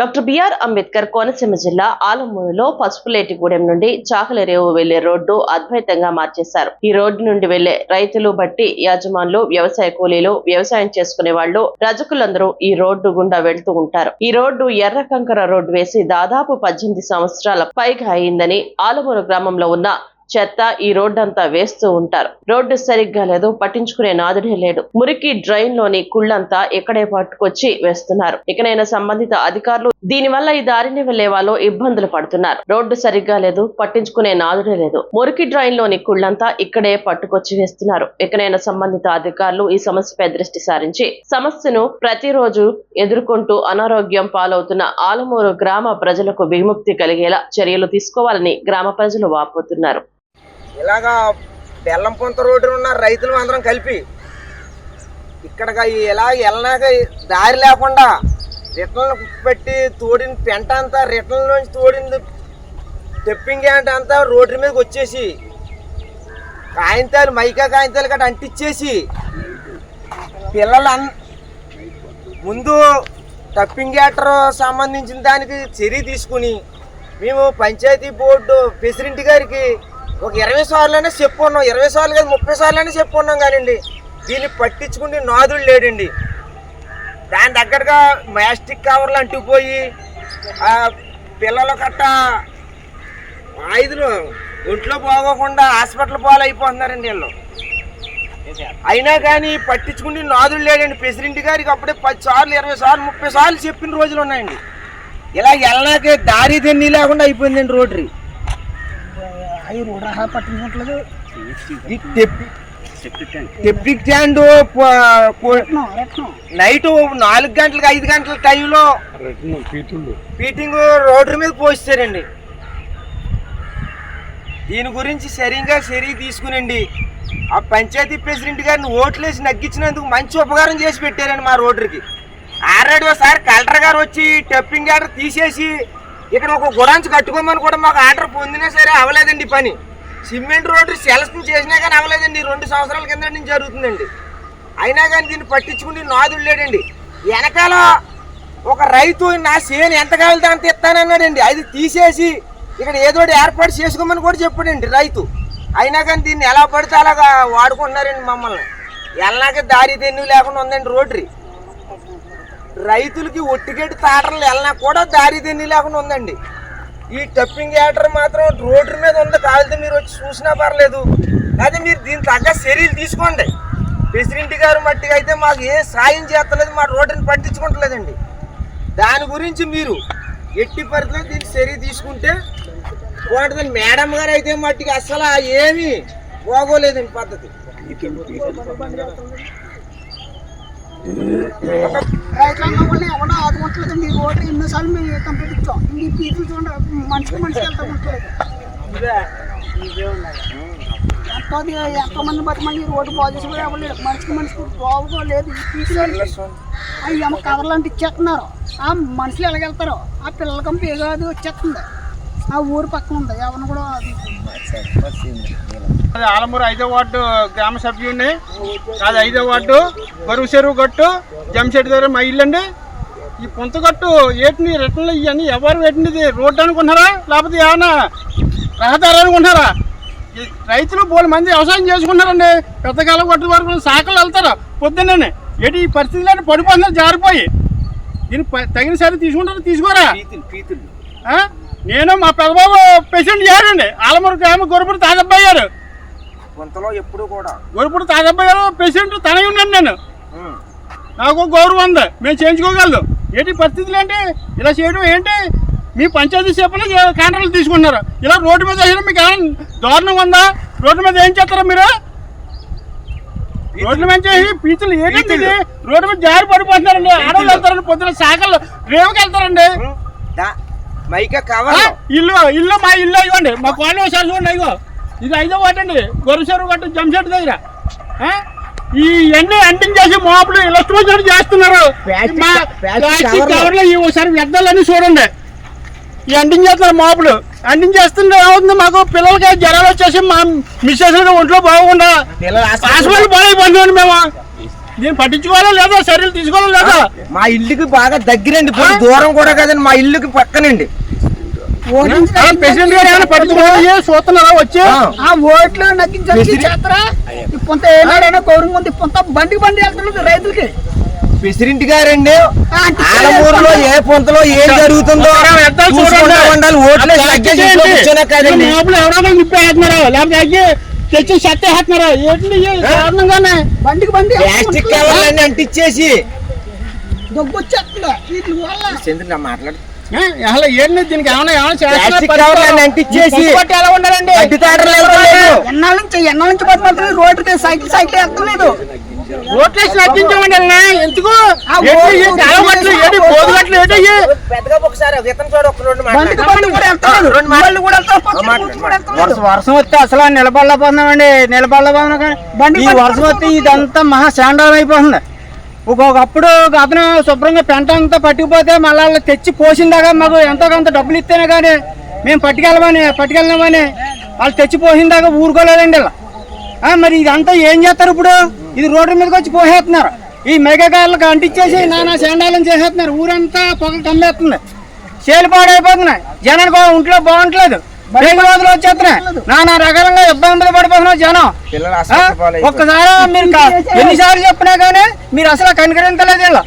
Doctor BR Ambedkar Konaseema జిల్లా ఆలమూరులో పసుపులేటిగూడెం నుండి చాకలరేవు వెళ్ళే రోడ్డు అద్వైతంగా మార్చేశారు. ఈ రోడ్డు నుండి వెళ్ళే రైతులు బట్టి యాజమానులు వ్యవసాయ కూలీలు వ్యవసాయం చేసుకునే వాళ్ళు రజకులందరూ ఈ రోడ్డు గుండా వెళ్తూ ఉంటారు. ఈ రోడ్డు ఎర్ర కంకర రోడ్డు వేసి దాదాపు పద్దెనిమిది సంవత్సరాల పైగా అయిందని ఆలమూరు గ్రామంలో ఉన్న చెత్త ఈ రోడ్డంతా వేస్తూ ఉంటారు. రోడ్డు సరిగ్గా లేదు పట్టించుకునే నాదుడే లేడు. మురికి డ్రైన్లోని కుళ్ళంతా ఇక్కడే పట్టుకొచ్చి వేస్తున్నారు. ఇకనైనా సంబంధిత అధికారులు దీనివల్ల ఈ దారిని వెళ్ళే వాళ్ళు ఇబ్బందులు పడుతున్నారు. రోడ్డు సరిగ్గా లేదు పట్టించుకునే నాదుడే లేదు. మురికి డ్రైన్లోని కుళ్ళంతా ఇక్కడే పట్టుకొచ్చి వేస్తున్నారు. ఇకనైనా సంబంధిత అధికారులు ఈ సమస్యపై దృష్టి సారించి సమస్యను ప్రతిరోజు ఎదుర్కొంటూ అనారోగ్యం పాలవుతున్న ఆలమూరు గ్రామ ప్రజలకు విముక్తి కలిగేలా చర్యలు తీసుకోవాలని గ్రామ ప్రజలు వాపోతున్నారు. ఇలాగా బెల్లం పొంత రోడ్డు ఉన్న రైతులు అందరం కలిపి ఇక్కడ ఇలా వెళ్ళినాక దారి లేకుండా రిటర్న్లు పెట్టి తోడిన పెంట అంతా రిటర్న్ నుంచి తోడింది టెప్పింగ్ అంటే అంతా రోడ్డు మీదకి వచ్చేసి కాగితాలు మైకా కాగితాలు గట్రా అంటించేసి పిల్లలు అన్ ముందు టప్పింగ్ గ్యాటర్ సంబంధించిన దానికి చర్య తీసుకుని మేము పంచాయతీ బోర్డు ప్రెసిడెంట్ గారికి ఒక ఇరవై సార్లైనా చెప్పుకున్నాం. ఇరవై సార్లు కాదు ముప్పై సార్లైనా చెప్పుకున్నాం కానివ్వండి. దీన్ని పట్టించుకుంటే నాదుడు లేడండి. దాని దగ్గరగా మ్యాస్టిక్ కవర్లు అంటుకుపోయి పిల్లలు కట్ట ఆయుధులు ఒంట్లో పోగకుండా హాస్పిటల్ పాలు అయిపోతున్నారండి వీళ్ళు. అయినా కానీ పట్టించుకుని నాదుడు లేడండి. ప్రెసిడెంట్ గారికి అప్పుడే పది సార్లు ఇరవై సార్లు ముప్పై సార్లు చెప్పిన రోజులు ఉన్నాయండి. ఇలా వెళ్ళనాకే దారి తెన్ని లేకుండా అయిపోయిందండి రోడ్రీ అవి రోడ్ రహా పట్టించుకోవట్లేదు ఈ టెప్- టెప్పిక్ స్టాండ్ రత్నం రత్నం నైట్ నాలుగు గంటలకు ఐదు గంటల టైంలో మీటింగ్ రోడ్డు మీద పోస్తారండి దీని గురించి సరిగా చర్య తీసుకునండి. ఆ పంచాయతీ ప్రెసిడెంట్ గారిని ఓట్లేసి నగ్గించినందుకు మంచి ఉపకారం చేసి పెట్టారండి మా రోడ్డుకి. ఆల్రెడీ ఒకసారి కలెక్టర్ గారు వచ్చి టెప్పింగ్ ఆర్డర్ తీసేసి ఇక్కడ ఒక గుడాంచి కట్టుకోమని కూడా మాకు ఆర్డర్ పొందినా సరే అవ్వలేదండి పని. సిమెంట్ రోడ్డు సెలక్షన్ చేసినా కానీ అవ్వలేదండి. రెండు సంవత్సరాల కింద నుంచి జరుగుతుందండి. అయినా కానీ దీన్ని పట్టించుకుని నాదుడు లేడండి. వెనకాల ఒక రైతు నా సేను ఎంత కావాలితే అంత ఇస్తానన్నాడండి. అది తీసేసి ఇక్కడ ఏదో ఒకటి ఏర్పాటు చేసుకోమని కూడా చెప్పాడండి రైతు. అయినా కానీ దీన్ని ఎలా పడితే అలాగా వాడుకుంటున్నారండి మమ్మల్ని. వెళ్ళనాక దారి తెన్ను లేకుండా ఉందండి రోడ్రీ రైతులకి ఒట్టిగడ్డి తాటలు వెళ్ళినా కూడా దారి తెన్ని లేకుండా ఉందండి. ఈ టప్పింగ్ యాటర్ మాత్రం రోడ్డు మీద ఉంది. కావాలంటే మీరు వచ్చి చూసినా పర్లేదు. అదే మీరు దీని తగ్గ చర్యలు తీసుకోండి. ప్రెసిడెంట్ గారు మట్టిగా అయితే మాకు ఏ సాయం చేస్తలేదు మా రోడ్డుని పట్టించుకుంటలేదండి. దాని గురించి మీరు ఎట్టి పరిధిలో దీన్ని చర్య తీసుకుంటే బాగుంటుందండి మేడం గారు అయితే మట్టికి అసలు ఏమీ బాగోలేదండి పద్ధతి. కూడా ఆదుకుంటలేదండి ఈ ఎన్నోసార్లు మేము కంప్లీట్ ఇచ్చాం ఈ పీపుల్ చూడండి మనిషికి మనిషికి వెళ్తా ఉంటుంది ఎంతో ఎంతో మంది బతి మంది రోడ్డు కూడా మనిషికి మనిషికి బాగోలేదు ఈ పీపుల్ అవి ఏమో కవర్లు అంటే ఇచ్చేస్తున్నారు. ఆ మనుషులు ఎలాగెళ్తారు ఆ పిల్లలకం పేగాది వచ్చేస్తుంది. ఆ ఊరు పక్కన ఉంది. ఎవరిని కూడా అది అది ఆలమూరు ఐదో వార్డు గ్రామ సభ్యుడిని. అది ఐదో వార్డు బరువు చెరువు గట్టు జంషెడ్ దగ్గర మా ఇల్లు అండి ఈ పుంతగట్టు ఏటిని రిటర్న్లు ఇవన్నీ ఎవరు పెట్టినది? రోడ్డు అనుకుంటున్నారా? లేకపోతే ఏమన్నా రహదారి అనుకుంటున్నారా? రైతులు బోలు మంది వ్యవసాయం చేసుకుంటారండి పెద్దకాలం కొట్టు వరకు శాఖలు వెళ్తారు. పొద్దున్నే ఏంటి ఈ పరిస్థితుల్లో పడిపోతున్నారు జారిపోయి. దీన్ని తగిన సరి తీసుకుంటారు తీసుకోరా? పీతులు? నేను మా పెద్దబాబు పేషెంట్ చేయాలండి ఆలమూరు గ్రామ గొరపుడు తాతబ్బాయి గారు. కొంతలో ఎప్పుడు కూడా. గొరపుడు తాతబ్బాయి గారు పేషెంట్ తనే ఉన్నాను నేను. నాకు గౌరవం ఉంది. మేము చేయించుకోగలదు. ఏంటి పరిస్థితులు ఏంటి? ఇలా చేయడం ఏంటి? మీ పంచాయతీ సేపలు కాంట్రాక్ట్లు తీసుకుంటున్నారు. ఇలా రోడ్డు మీద వేసిన మీకు ఏమైనా దారుణంగా ఉందా? రోడ్డు మీద ఏం చేస్తారా మీరు? రోడ్ల మీద చేసి పీచులు ఏంటండి? రోడ్డు మీద జారి పడిపోతున్నారండి. ఆడవాళ్ళు వెళ్తారండి పొద్దున శాఖలు రేవుకి వెళ్తారండి. మైక ఇల్లు ఇల్లు మా ఇల్లు ఇవ్వండి. మా కాలనీ ఒకసారి చూడండి ఇగో ఇది ఐదో వాటండి గొరసెరు గట్టు జంషెడ్ దగ్గర? ఈ ఎన్ని అంటింగ్ చేసి మోపులు ఇలస్ట్రం వచ్చినట్టు చేస్తున్నారు కవర్లు. కవర్లు ఈ ఒకసారి వ్యర్థాలన్నీ చూడండి. ఈ అంటింగ్ చేస్తున్నారు మోపులు. అంటింగ్ చేస్తుంటే ఏమవుతుంది మాకు? పిల్లలకి జ్వరాలు వచ్చేసి మా మిస్సెస్ ఒంట్లో బాగుండా హాస్పిటల్ పాలైపోతున్నాం మేము. దీన్ని పట్టించుకోవాలా లేదా? చర్యలు తీసుకోవాలా లేదా? మా ఇల్లుకి బాగా దగ్గరండి. దూరం కూడా కదండి. మా ఇల్లుకి పక్కనండి. వచ్చి? ఆ. ఓట్లు చేస్తారా? ఏనాడైనా ఉంది బండికి బండి వెళ్తున్నది రైతులకి. ప్రెసిడెంట్ గారండి. ఆలమూరులో ఏ పొంతలో ఏం జరుగుతుందో. ఉండాలి. ఓట్లు తెచ్చి చెత్త వేస్తున్నారా? ఏంటి ఇది? కారణంగానే? బండికి బండి ప్లాస్టిక్ కవర్లన్నీ అంటించేసి. దగ్గు వచ్చేస్తుంది వీటి వల్ల ఏ, అసలు ఏంటి దీనికి ఏమైనా అంటించేసి ఎలా ఉండాలండి అడ్డు తాటలు వెళ్తలేదు ఎన్నాళ్ళ నుంచి ఎన్నాళ్ళ నుంచి బతుకుంటుంది రోడ్డుకి సైకిల్ వెళ్తలేదు ఓట్లేసి నచ్చించామండి అన్న. ఎందుకు? వర్షం వస్తే అసలు నిలబడలేకపోతున్నామండి. నిలబడలేకపోతున్నాం బండి ఈ వర్షం వస్తే ఇదంతా మహా శాండం అయిపోతుంది ఒక్కొక్కప్పుడు అతను శుభ్రంగా పెంట అంతా పట్టుకుపోతే మళ్ళీ వాళ్ళు తెచ్చి పోసిందాకా మాకు ఎంతో కొంత డబ్బులు ఇస్తేనే కానీ మేము పట్టుకెళ్ళమని పట్టుకెళ్ళమని వాళ్ళు తెచ్చి పోసిందాకా ఊరుకోలేదండి ఇలా. మరి ఇదంతా ఏం చేస్తారు ఇప్పుడు? ఇది రోడ్డు మీదకి వచ్చి పోసేస్తున్నారు. ఈ మెగాకాయలకు అంటించేసి నానా శాండాలం చేసేస్తున్నారు. ఊరంతా పొగ కమ్మేస్తుంది చేలు పాడైపోతున్నాయి. జనానికి ఒంట్లో బాగుంటలేదు. రేగు రోజులు వచ్చేస్తున్నాయి? నానా రకాలంగా ఇబ్బందులు పడిపోతున్నారు జనం. ఒక్కసారి మీరు ఎన్నిసార్లు చెప్పినా కానీ మీరు అసలు కనికరించలేదు ఇలా.